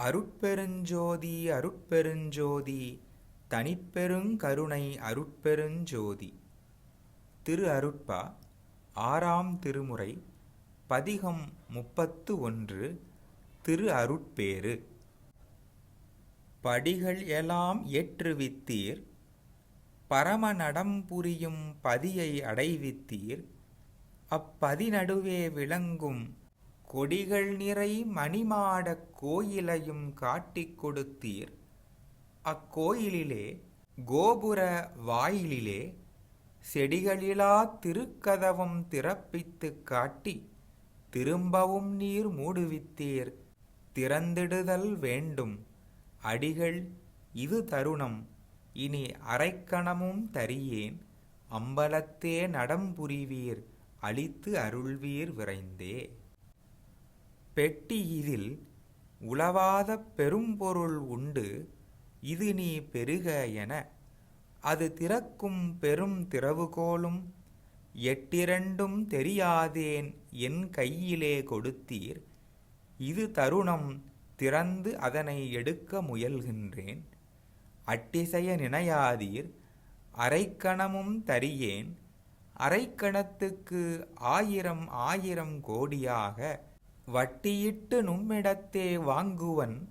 அருட்பெருஞ்சோதி அருட்பெருஞ்சோதி தனிப்பெருங்கருணை அருட்பெருஞ்சோதி. திரு அருட்பா ஆறாம் திருமுறை பதிகம் முப்பத்து ஒன்று திரு அருட்பேறு. படிகள் எல்லாம் ஏற்றுவித்தீர் பரம நடம் புரியும் பதியை அடைவித்தீர் அப்பதி நடுவே விளங்கும் கொடிகள் நிறை மணிமாடக் கோயிலையும் காட்டிக் கொடுத்தீர். அக்கோயிலிலே கோபுர வாயிலிலே செடிகளிலா திருக்கதவும் திறப்பித்துக் காட்டி திரும்பவும் நீர் மூடுவித்தீர். திறந்திடுதல் வேண்டும். அடிகள் இது தருணம். இனி அரைக்கணமும் தரியேன். அம்பலத்தே நடம்புரிவீர் அழித்து அருள்வீர் விரைந்தே. பெட்டி இதில் உளவாத பெரும்பொருள் உண்டு இது நீ பெருக என. அது திறக்கும் பெரும் திறவுகோலும் எட்டிரண்டும் தெரியாதேன் என் கையிலே கொடுத்தீர். இது தருணம் திறந்து அதனை எடுக்க முயல்கின்றேன். அட்டிசைய நினையாதீர் அரைக்கணமும் தரியேன். அரைக்கணத்துக்கு ஆயிரம் ஆயிரம் கோடியாக வட்டியிட்டு நும்மிடத்தே வாங்குவன்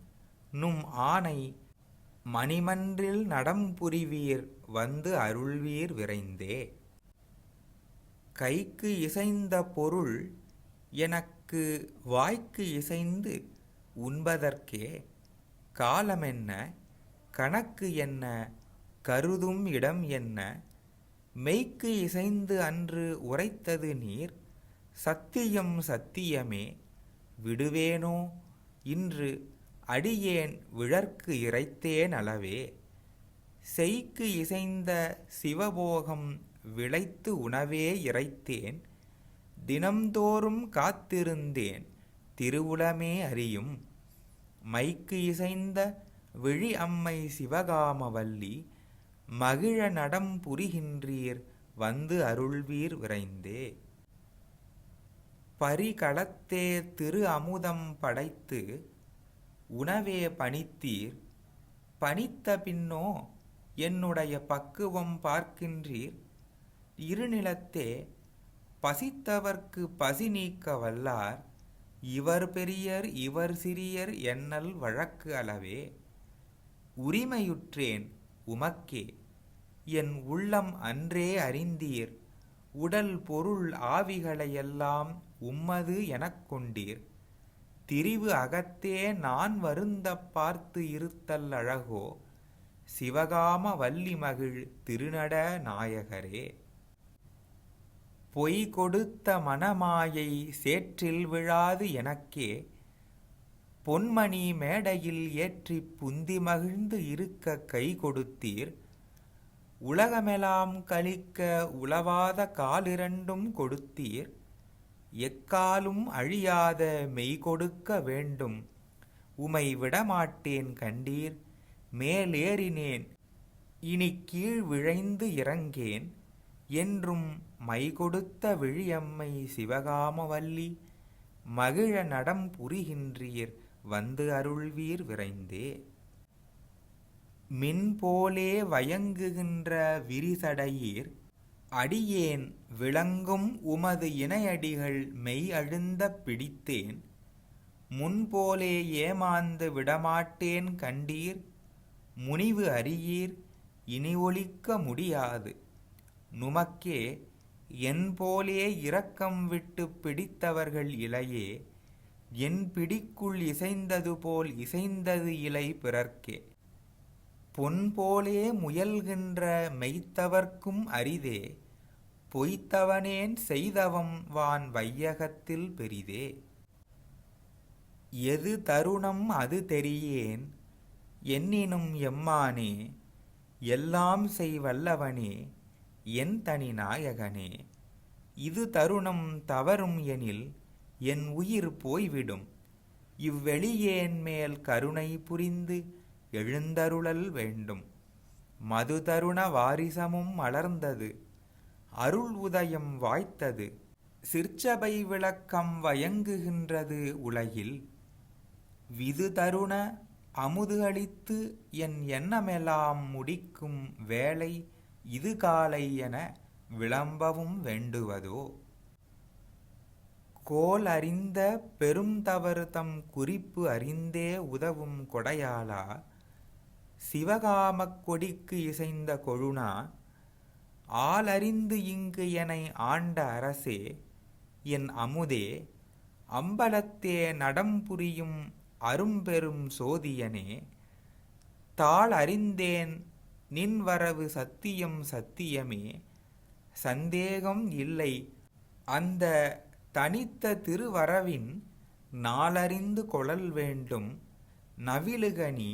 நும் ஆணை மணிமன்றில் நடம் புரிவீர் வந்து அருள்வீர் விரைந்தே. கைக்கு இசைந்த பொருள் எனக்கு வாய்க்கு இசைந்து உண்பதற்கே. காலமென்ன? கணக்கு என்ன? கருதும் இடம் என்ன? மெய்க்கு இசைந்து அன்று உரைத்தது நீர். சத்தியம் சத்தியமே. விடுவேனோ? இன்று அடியேன் விழற்கு இறைத்தேன் அளவே. செய்க்கு இசைந்த சிவபோகம் விளைத்து உணவே இறைத்தேன். தினம்தோறும் காத்திருந்தேன் திருவுளமே அறியும். மைக்கு இசைந்த விழி அம்மை சிவகாமவல்லி மகிழ நடம் புரிகின்றீர் வந்து அருள்வீர் விரைந்தே. பரிகளத்தே திரு அமுதம் படைத்து உணவே பணித்தீர் பணித்த பின்னோ என்னுடைய பக்குவம் பார்க்கின்றீர். இருநிலத்தே பசித்தவர்க்கு பசி நீக்க வல்லார் இவர் பெரியர் இவர் சிறியர் என்னல் வழக்கு அளவே. உரிமையுற்றேன் உமக்கே என் உள்ளம் அன்றே அறிந்தீர். உடல் பொருள் ஆவிகளையெல்லாம் உம்மது எனக் கொண்டீர் திரிவு அகத்தே நான் வருந்த பார்த்து இருத்தல் அழகோ? சிவகாம வள்ளி மகிழ் திருநட நாயகரே. பொய் கொடுத்த மணமாயை சேற்றில் விழாது எனக்கே. பொன்மணி மேடையில் ஏற்றி புந்தி மகிழ்ந்து இருக்க கை கொடுத்தீர். உலகமெலாம் கழிக்க உளவாத காலிரண்டும் கொடுத்தீர். எக்காலும் அழியாத மெய் கொடுக்க வேண்டும். உமை விடமாட்டேன் கண்டீர் மேலேறினேன். இனி கீழ் விழைந்து இறங்கேன். என்றும் மை கொடுத்த விழியம்மை சிவகாமவல்லி மகிழ நடம் புரிகின்றீர் வந்து அருள்வீர் விரைந்தே. மின் போலே வயங்குகின்ற விரிசடையீர் அடியேன் விளங்கும் உமது இணையடிகள் மெய் அழுந்த பிடித்தேன். முன்போலே ஏமாந்து விடமாட்டேன் கண்டீர். முனிவு அறியீர் இனி ஒழிக்க முடியாது. நுமக்கே என் போலே இரக்கம் விட்டு பிடித்தவர்கள் இலையே என் பிடிக்குள் இசைந்தது போல் இசைந்தது இலை பிறர்க்கே. பொன் போலே முயல்கின்ற மெய்த்தவர்க்கும் அரிதே பொய்த்தவனேன் செய்தவம் வான் வையகத்தில் பெரிதே. எது தருணம் அது தெரியேன் என்னினும் எம்மானே எல்லாம் செய்வல்லவனே என் தனி நாயகனே. இது தருணம் தவறும் எனில் என் உயிர் போய்விடும். இவ்வெளியேன் மேல் கருணை புரிந்து எழுந்தருளல் வேண்டும். மது தருண வாரிசமும் மலர்ந்தது. அருள் உதயம் வாய்த்தது. சிற்சபை விளக்கம் வயங்குகின்றது உலகில். விது தருண அமுது அளித்து என் எண்ணமெல்லாம் முடிக்கும் வேலை இது காலை என விளம்பவும் வேண்டுவதோ? கோல் அறிந்த பெரும் தவறு தம் குறிப்பு அறிந்தே உதவும் கொடையாளா? சிவகாமக் கொடிக்கு இசைந்த கொழுனா ஆளறிந்து இங்கு எனை ஆண்ட அரசே என் அமுதே அம்பலத்தே நடம் புரியும் அரும்பெரும் சோதியனே தாள் அறிந்தேன் நின் வரவு சத்தியம் சத்தியமே சந்தேகம் இல்லை. அந்த தனித்த திருவரவின் நாளறிந்து கொழல் வேண்டும் நவிலுகனி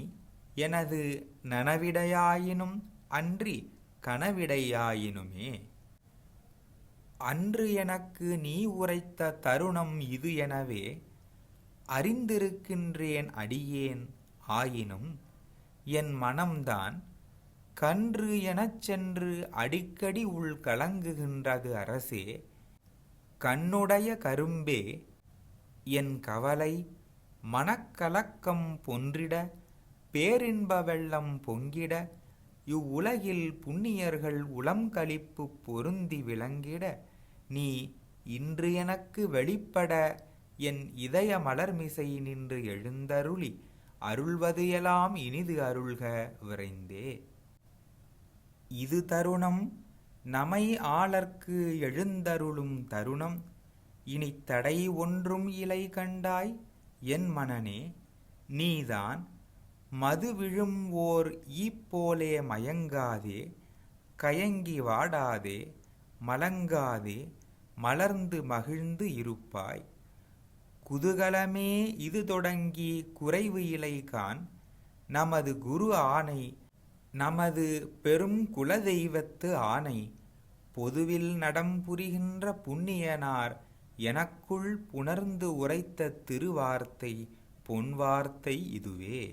எனது நனவிடையாயினும் அன்றி கனவிடையாயினுமே. அன்று எனக்கு நீ உரைத்த தருணம் இது எனவே அறிந்திருக்கின்றேன் அடியேன் ஆயினும் என் மனம்தான் கன்று எனச் சென்று அடிக்கடி உள் கலங்குகின்றது அரசே. கண்ணுடைய கரும்பே என் கவலை மனக்கலக்கம் பொன்றிட பேரின்ப வெள்ளம் பொங்கிட இவ்வுலகில் புண்ணியர்கள் உளம் கழிப்பு பொருந்தி விளங்கிட நீ இன்று எனக்கு வெளிப்பட என் இதய மலர்மிசை நின்று எழுந்தருளி அருள்வது எல்லாம் இனிது அருள்க விரைந்தே. இது தருணம் நமை ஆளர்க்கு எழுந்தருளும் தருணம் இனி தடை ஒன்றும் இலை கண்டாய் என் மனனே நீதான் மது விழும் ஓர் ஈப்போலே மயங்காதே கயங்கி வாடாதே மலங்காதே மலர்ந்து மகிழ்ந்து இருப்பாய். குதூகலமே இது தொடங்கி குறைவு இலைகான் நமது குரு ஆணை நமது பெரும் குலதெய்வத்து ஆணை பொதுவில் நடம் புரிகின்ற புண்ணியனார் எனக்குள் புணர்ந்து உரைத்த திருவார்த்தை பொன்வார்த்தை இதுவே.